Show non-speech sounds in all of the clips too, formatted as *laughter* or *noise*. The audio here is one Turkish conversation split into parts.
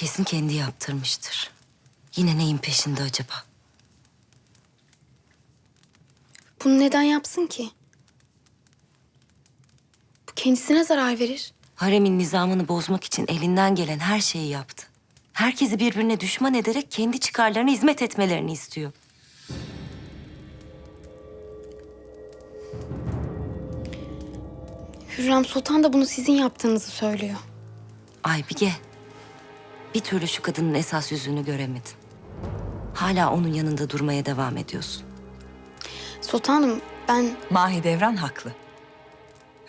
Kesin kendi yaptırmıştır. Yine neyin peşinde acaba? Bunu neden yapsın ki? Bu kendisine zarar verir. Haremin nizamını bozmak için elinden gelen her şeyi yaptı. Herkesi birbirine düşman ederek kendi çıkarlarına hizmet etmelerini istiyor. Hürrem Sultan da bunu sizin yaptığınızı söylüyor. Aybige, bir türlü şu kadının esas yüzünü göremedin. Hala onun yanında durmaya devam ediyorsun. Sultanım ben Mahidevran haklı.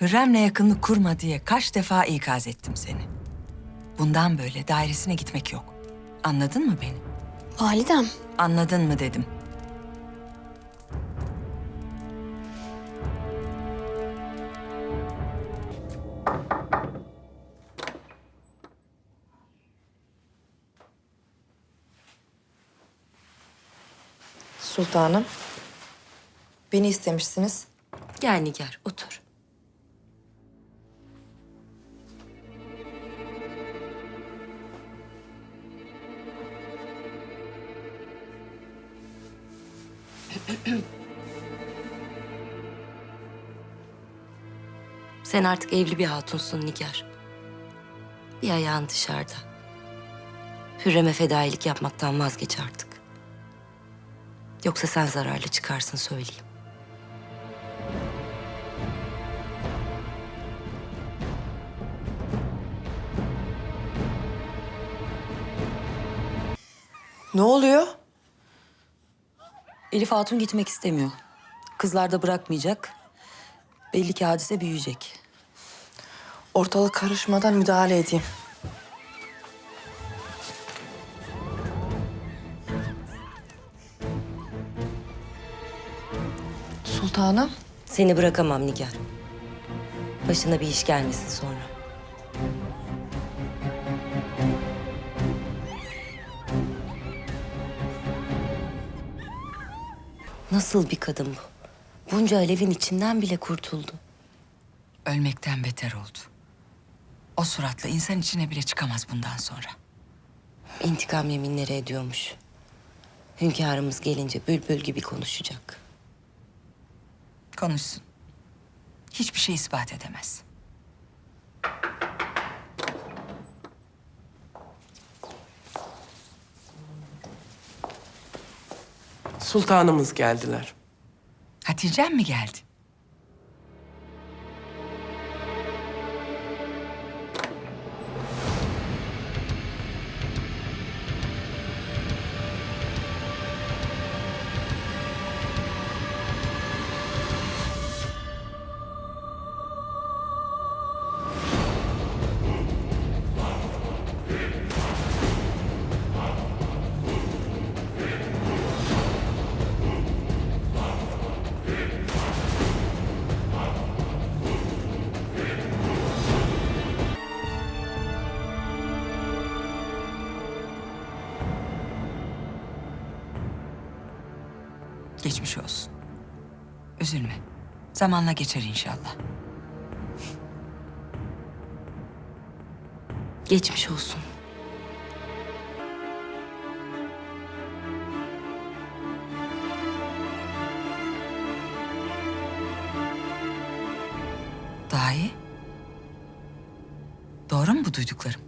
Hürrem'le yakınlık kurma diye kaç defa ikaz ettim seni. Bundan böyle dairesine gitmek yok. Anladın mı beni? validem. Anladın mı dedim. Sultanım. Beni istemişsiniz. Gel Nigar, otur. *clears throat* Sen artık evli bir hatunsun Nigar. Bir ayağın dışarıda. Hürrem'e fedailik yapmaktan vazgeç artık. Yoksa sen zararlı çıkarsın söyleyeyim. Ne oluyor? Elif Hatun gitmek istemiyor. Kızlar da bırakmayacak. Belli ki hadise büyüyecek. Ortalık karışmadan müdahale edeyim. Sultanım. Seni bırakamam Nigar. Başına bir iş gelmesin sonra. Nasıl bir kadın bu? Bunca alevin içinden bile kurtuldu. Ölmekten beter oldu. O suratla insan içine bile çıkamaz bundan sonra. İntikam yeminleri ediyormuş. Hünkârımız gelince bülbül gibi konuşacak. Konuşsun. Hiçbir şey ispat edemez. Sultanımız geldiler. Hatice'm mi geldi? Geçmiş olsun. Üzülme. Zamanla geçer inşallah. Geçmiş olsun. Dahi. Doğru mu bu duyduklarım?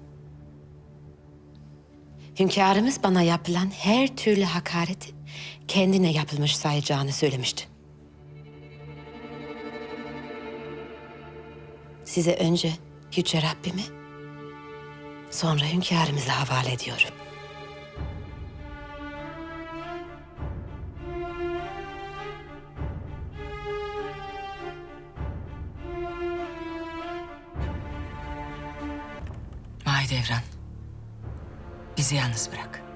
Hünkârımız bana yapılan her türlü hakareti kendine yapılmış sayacağını söylemişti. Size önce Yüce Rabbimi, sonra hünkârımıza havale ediyorum. Mahidevran. Bizi yalnız bırak.